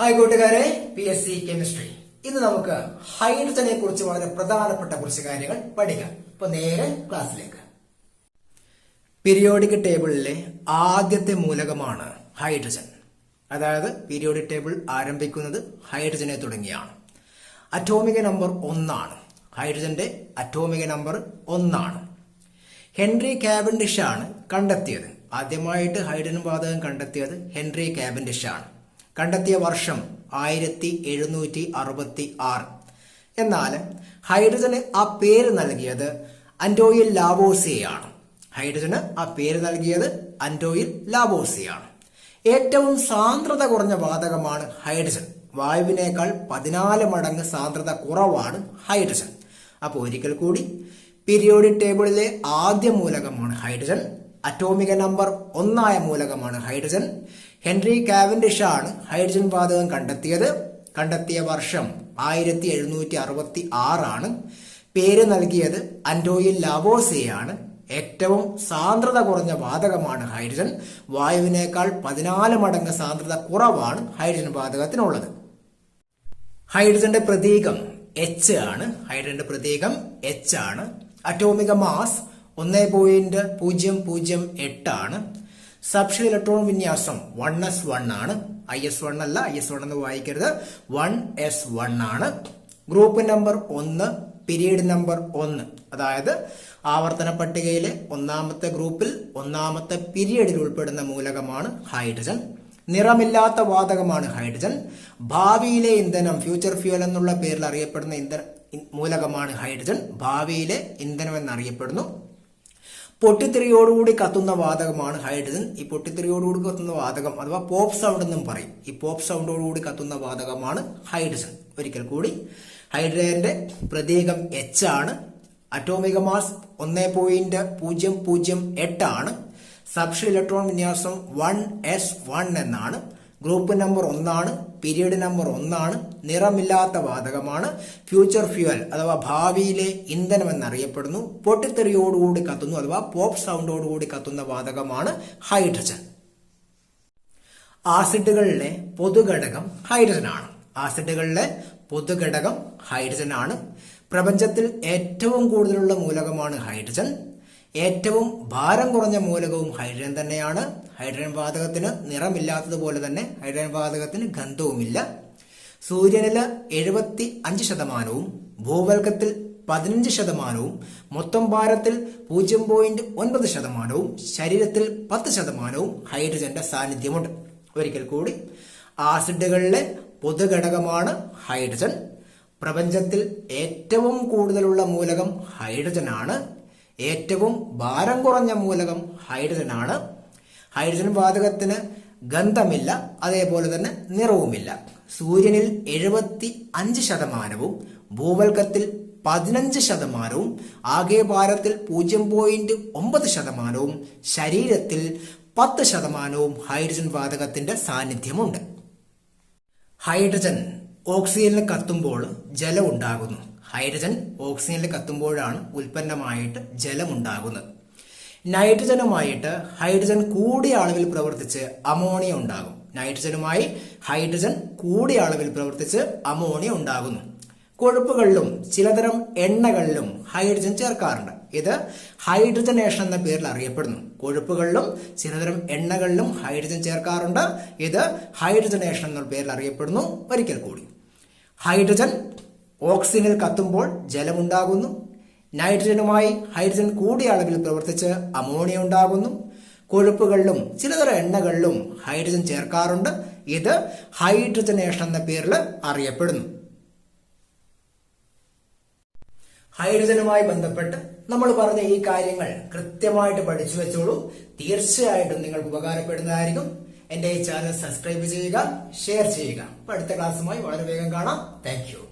Hi കൂട്ടുകാരെ P S C chemistry ഇന്ന് നമുക്ക് ഹൈഡ്രജനെ കുറിച്ച് വളരെ പ്രധാനപ്പെട്ട കുറച്ച് കാര്യങ്ങൾ പഠിക്കാം. ഇപ്പൊ നേരെ ക്ലാസ്സിലേക്ക്. പീരിയോഡിക് ടേബിളിലെ ആദ്യത്തെ മൂലകമാണ് ഹൈഡ്രജൻ. അതായത് പീരിയോഡിക് ടേബിൾ ആരംഭിക്കുന്നത് ഹൈഡ്രജനെ തുടങ്ങിയാണ്. അറ്റോമിക നമ്പർ ഒന്നാണ്. ഹൈഡ്രജന്റെ അറ്റോമിക നമ്പർ ഒന്നാണ്. ഹെൻറി കാബൻഡിഷ് ആണ് കണ്ടെത്തിയത്. ആദ്യമായിട്ട് ഹൈഡ്രജൻ വാതകം കണ്ടെത്തിയത് ഹെൻറി കാബൻഡിഷ് ആണ്. കണ്ടെത്തിയ വർഷം ആയിരത്തി എഴുന്നൂറ്റി അറുപത്തി ആറ് എന്നാൽ ഹൈഡ്രജന് ആ പേര് നൽകിയത് അൻഡോയിൽ ലാവോസിയാണ് ഹൈഡ്രജന് ആ പേര് നൽകിയത് അൻഡോയിൽ ലാവോസിയാണ്. ഏറ്റവും സാന്ദ്രത കുറഞ്ഞ വാതകമാണ് ഹൈഡ്രജൻ. വായുവിനേക്കാൾ പതിനാല് മടങ്ങ് സാന്ദ്രത കുറവാണ് ഹൈഡ്രജൻ. അപ്പോൾ ഒരിക്കൽ കൂടി പീരിയോഡിക് ടേബിളിലെ ആദ്യ മൂലകമാണ് ഹൈഡ്രജൻ. അറ്റോമിക നമ്പർ ഒന്നായ മൂലകമാണ് ഹൈഡ്രജൻ ഹെൻറി കാവൻഡിഷ് ആണ് ഹൈഡ്രജൻ വാതകം കണ്ടെത്തിയത്. കണ്ടെത്തിയ വർഷം ആയിരത്തി എഴുന്നൂറ്റി അറുപത്തി ആറാണ് പേര് നൽകിയത് അൻഡോയിൽ ലാവോസെയാണ് ഏറ്റവും സാന്ദ്രത കുറഞ്ഞ വാതകമാണ് ഹൈഡ്രജൻ വായുവിനേക്കാൾ പതിനാല് മടങ്ങ് സാന്ദ്രത കുറവാണ് ഹൈഡ്രജൻ വാതകത്തിനുള്ളത്. ഹൈഡ്രജന്റെ പ്രതീകം എച്ച് ആണ്. ഹൈഡ്രജന്റെ പ്രതീകം എച്ച് ആണ്. അറ്റോമിക മാസ് ഒന്ന് പോയിന്റ് പൂജ്യം പൂജ്യം എട്ടാണ്. സബ്ഷ ഇലക്ട്രോൺ വിന്യാസം വൺ എസ് വൺ ആണ്. ഐ എസ് വൺ അല്ല ഐ എസ് വൺ എന്ന് വായിക്കരുത്. വൺ എസ് വൺ ആണ്. ഗ്രൂപ്പ് നമ്പർ ഒന്ന് പിരീഡ് നമ്പർ ഒന്ന്. അതായത് ആവർത്തന പട്ടികയിലെ ഒന്നാമത്തെ ഗ്രൂപ്പിൽ ഒന്നാമത്തെ പിരീഡിൽ ഉൾപ്പെടുന്ന മൂലകമാണ് ഹൈഡ്രജൻ. നിറമില്ലാത്ത വാതകമാണ് ഹൈഡ്രജൻ. ഭാവിയിലെ ഇന്ധനം ഫ്യൂച്ചർ ഫ്യൂൽ എന്നുള്ള പേരിൽ അറിയപ്പെടുന്ന ഇന്ധന മൂലകമാണ് ഹൈഡ്രജൻ. ഭാവിയിലെ ഇന്ധനം എന്നറിയപ്പെടുന്നു. പൊട്ടിത്തെറിയോടുകൂടി കത്തുന്ന വാതകമാണ് ഹൈഡ്രജൻ. ഈ പൊട്ടിത്തെറിയോടുകൂടി കത്തുന്ന വാതകം അഥവാ പോപ്പ് സൗണ്ട് എന്നും പറയും. ഈ പോപ്പ് സൗണ്ടോടുകൂടി കത്തുന്ന വാതകമാണ് ഹൈഡ്രജൻ. ഒരിക്കൽ കൂടി ഹൈഡ്രജന്റെ പ്രതീകം എച്ച് ആണ്. അറ്റോമിക മാസ് ഒന്ന് പോയിന്റ് പൂജ്യം പൂജ്യം എട്ടാണ് സബ്ഷ ഇലക്ട്രോൺ വിന്യാസം വൺ എസ് വൺ എന്നാണ്. ഗ്രൂപ്പ് നമ്പർ ഒന്നാണ് പീരീഡ് നമ്പർ ഒന്നാണ് നിറമില്ലാത്ത വാതകമാണ് ഫ്യൂച്ചർ ഫ്യൂവൽ അഥവാ ഭാവിയിലെ ഇന്ധനം എന്നറിയപ്പെടുന്നു പൊട്ടിത്തെറിയോടുകൂടി കത്തുന്നു അഥവാ പോപ്പ് സൗണ്ടോടുകൂടി കത്തുന്ന വാതകമാണ് ഹൈഡ്രജൻ ആസിഡുകളിലെ പൊതുഘടകം ഹൈഡ്രജൻ ആണ്. ആസിഡുകളിലെ പൊതുഘടകം ഹൈഡ്രജൻ ആണ്. പ്രപഞ്ചത്തിൽ ഏറ്റവും കൂടുതലുള്ള മൂലകമാണ് ഹൈഡ്രജൻ ഏറ്റവും ഭാരം കുറഞ്ഞ മൂലകവും ഹൈഡ്രജൻ തന്നെയാണ്. ഹൈഡ്രജൻ വാതകത്തിന് നിറമില്ലാത്തതുപോലെ തന്നെ ഹൈഡ്രജൻ വാതകത്തിന് ഗന്ധവുമില്ല. സൂര്യനിൽ എഴുപത്തി അഞ്ച് ശതമാനവും ഭൂവൽക്കത്തിൽ പതിനഞ്ച് ശതമാനവും മൊത്തം ഭാരത്തിൽ പൂജ്യം പോയിന്റ് ഒൻപത് ശതമാനവും ശരീരത്തിൽ പത്ത് ശതമാനവും ഹൈഡ്രജന്റെ സാന്നിധ്യമുണ്ട്. ഒരിക്കൽ കൂടി ആസിഡുകളിലെ പൊതുഘടകമാണ് ഹൈഡ്രജൻ. പ്രപഞ്ചത്തിൽ ഏറ്റവും കൂടുതലുള്ള മൂലകം ഹൈഡ്രജനാണ്. ഏറ്റവും ഭാരം കുറഞ്ഞ മൂലകം ഹൈഡ്രജൻ ആണ് ഹൈഡ്രജൻ വാതകത്തിന് ഗന്ധമില്ല അതേപോലെ തന്നെ നിറവുമില്ല. സൂര്യനിൽ എഴുപത്തി അഞ്ച് ശതമാനവും ഭൂവൽക്കത്തിൽ പതിനഞ്ച് ശതമാനവും ആകെ ഭാരത്തിൽ പൂജ്യം പോയിന്റ് ഒമ്പത് ശതമാനവും ശരീരത്തിൽ പത്ത് ശതമാനവും ഹൈഡ്രജൻ വാതകത്തിന്റെ സാന്നിധ്യമുണ്ട്. ഹൈഡ്രജൻ ഓക്സിജനിൽ കത്തുമ്പോൾ ജലം ഉണ്ടാകുന്നു. ഹൈഡ്രജൻ ഓക്സിജനിൽ കത്തുമ്പോഴാണ് ഉൽപ്പന്നമായിട്ട് ജലമുണ്ടാകുന്നത്. നൈട്രജനുമായിട്ട് ഹൈഡ്രജൻ കൂടിയ അളവിൽ പ്രവർത്തിച്ച് അമോണിയ ഉണ്ടാകും. നൈട്രജനുമായി ഹൈഡ്രജൻ കൂടിയ അളവിൽ പ്രവർത്തിച്ച് അമോണിയ ഉണ്ടാകുന്നു. കൊഴുപ്പുകളിലും ചിലതരം എണ്ണകളിലും ഹൈഡ്രജൻ ചേർക്കാറുണ്ട്. ഇത് ഹൈഡ്രജനേഷൻ എന്ന പേരിൽ അറിയപ്പെടുന്നു. കൊഴുപ്പുകളിലും ചിലതരം എണ്ണകളിലും ഹൈഡ്രജൻ ചേർക്കാറുണ്ട്. ഇത് ഹൈഡ്രജനേഷൻ എന്ന പേരിൽ അറിയപ്പെടുന്നു. ഒരിക്കൽ കൂടി. ഹൈഡ്രജൻ ഓക്സിജനിൽ കത്തുമ്പോൾ ജലമുണ്ടാകുന്നു. നൈട്രജനുമായി ഹൈഡ്രജൻ കൂടിയ അളവിൽ പ്രവർത്തിച്ച് അമോണിയ ഉണ്ടാകുന്നു. കൊഴുപ്പുകളിലും ചിലതരം എണ്ണകളിലും ഹൈഡ്രജൻ ചേർക്കാറുണ്ട്. ഇത് ഹൈഡ്രജനേഷൻ എന്ന പേരിൽ അറിയപ്പെടുന്നു. ഹൈഡ്രജനുമായി ബന്ധപ്പെട്ട് നമ്മൾ പറഞ്ഞ ഈ കാര്യങ്ങൾ കൃത്യമായിട്ട് പഠിച്ചു വെച്ചോളൂ. തീർച്ചയായിട്ടും നിങ്ങൾക്ക് ഉപകാരപ്പെടുന്നതായിരിക്കും. എന്റെ ഈ ചാനൽ സബ്സ്ക്രൈബ് ചെയ്യുക ഷെയർ ചെയ്യുക. അടുത്ത ക്ലാസ്സുമായി വളരെ വേഗം കാണാം. താങ്ക്